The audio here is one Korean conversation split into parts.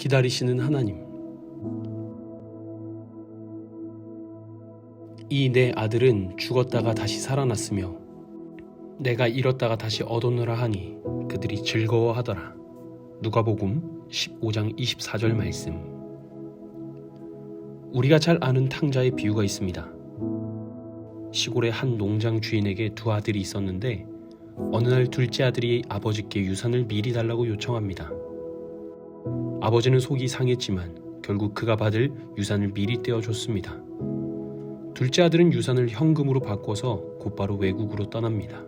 기다리시는 하나님. 이 내 아들은 죽었다가 다시 살아났으며 내가 잃었다가 다시 얻었노라 하니 그들이 즐거워하더라. 누가복음 15장 24절 말씀. 우리가 잘 아는 탕자의 비유가 있습니다. 시골의 한 농장 주인에게 두 아들이 있었는데 어느 날 둘째 아들이 아버지께 유산을 미리 달라고 요청합니다. 아버지는 속이 상했지만 결국 그가 받을 유산을 미리 떼어줬습니다. 둘째 아들은 유산을 현금으로 바꿔서 곧바로 외국으로 떠납니다.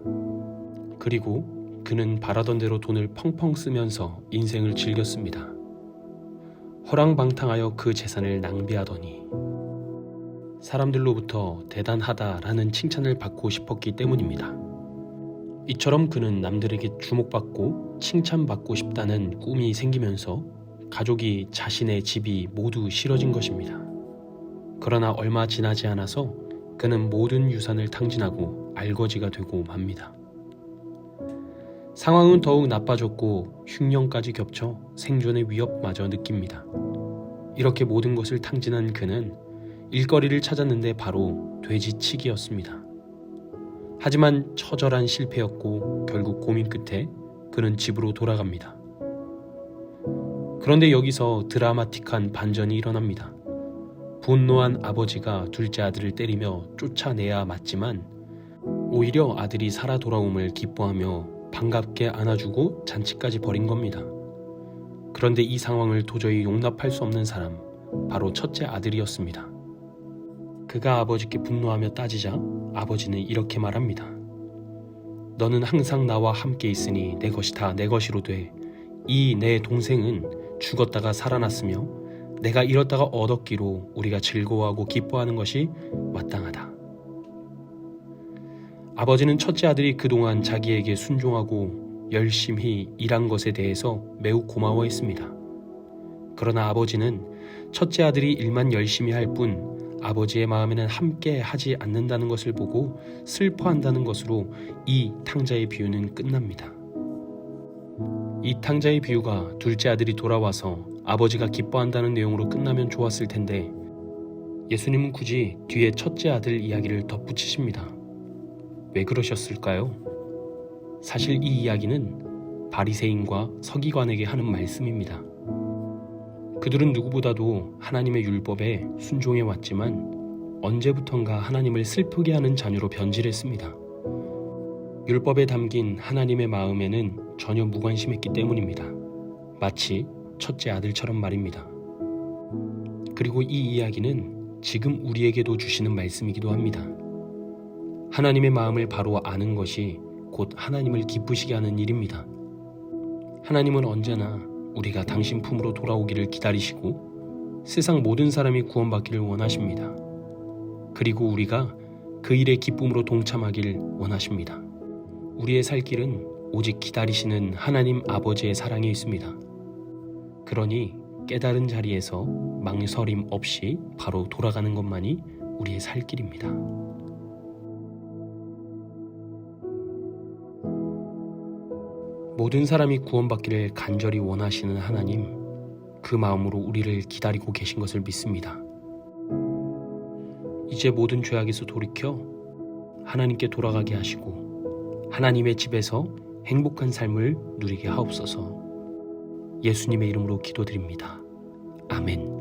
그리고 그는 바라던 대로 돈을 펑펑 쓰면서 인생을 즐겼습니다. 허랑방탕하여 그 재산을 낭비하더니 사람들로부터 대단하다라는 칭찬을 받고 싶었기 때문입니다. 이처럼 그는 남들에게 주목받고 칭찬받고 싶다는 꿈이 생기면서 가족이 자신의 집이 모두 싫어진 것입니다. 그러나 얼마 지나지 않아서 그는 모든 유산을 탕진하고 알거지가 되고 맙니다. 상황은 더욱 나빠졌고 흉년까지 겹쳐 생존의 위협마저 느낍니다. 이렇게 모든 것을 탕진한 그는 일거리를 찾았는데 바로 돼지치기였습니다. 하지만 처절한 실패였고 결국 고민 끝에 그는 집으로 돌아갑니다. 그런데 여기서 드라마틱한 반전이 일어납니다. 분노한 아버지가 둘째 아들을 때리며 쫓아내야 맞지만 오히려 아들이 살아 돌아옴을 기뻐하며 반갑게 안아주고 잔치까지 벌인 겁니다. 그런데 이 상황을 도저히 용납할 수 없는 사람, 바로 첫째 아들이었습니다. 그가 아버지께 분노하며 따지자 아버지는 이렇게 말합니다. 너는 항상 나와 함께 있으니 내 것이 다 내 것이로 돼. 이 내 동생은 죽었다가 살아났으며 내가 잃었다가 얻었기로 우리가 즐거워하고 기뻐하는 것이 마땅하다. 아버지는 첫째 아들이 그동안 자기에게 순종하고 열심히 일한 것에 대해서 매우 고마워했습니다. 그러나 아버지는 첫째 아들이 일만 열심히 할 뿐 아버지의 마음에는 함께 하지 않는다는 것을 보고 슬퍼한다는 것으로 이 탕자의 비유는 끝납니다. 이 탕자의 비유가 둘째 아들이 돌아와서 아버지가 기뻐한다는 내용으로 끝나면 좋았을 텐데 예수님은 굳이 뒤에 첫째 아들 이야기를 덧붙이십니다. 왜 그러셨을까요? 사실 이 이야기는 바리새인과 서기관에게 하는 말씀입니다. 그들은 누구보다도 하나님의 율법에 순종해 왔지만 언제부턴가 하나님을 슬프게 하는 자녀로 변질했습니다. 율법에 담긴 하나님의 마음에는 전혀 무관심했기 때문입니다. 마치 첫째 아들처럼 말입니다. 그리고 이 이야기는 지금 우리에게도 주시는 말씀이기도 합니다. 하나님의 마음을 바로 아는 것이 곧 하나님을 기쁘시게 하는 일입니다. 하나님은 언제나 우리가 당신 품으로 돌아오기를 기다리시고 세상 모든 사람이 구원받기를 원하십니다. 그리고 우리가 그 일의 기쁨으로 동참하길 원하십니다. 우리의 살 길은 오직 기다리시는 하나님 아버지의 사랑에 있습니다. 그러니 깨달은 자리에서 망설임 없이 바로 돌아가는 것만이 우리의 살 길입니다. 모든 사람이 구원받기를 간절히 원하시는 하나님, 그 마음으로 우리를 기다리고 계신 것을 믿습니다. 이제 모든 죄악에서 돌이켜 하나님께 돌아가게 하시고 하나님의 집에서 행복한 삶을 누리게 하옵소서. 예수님의 이름으로 기도드립니다. 아멘.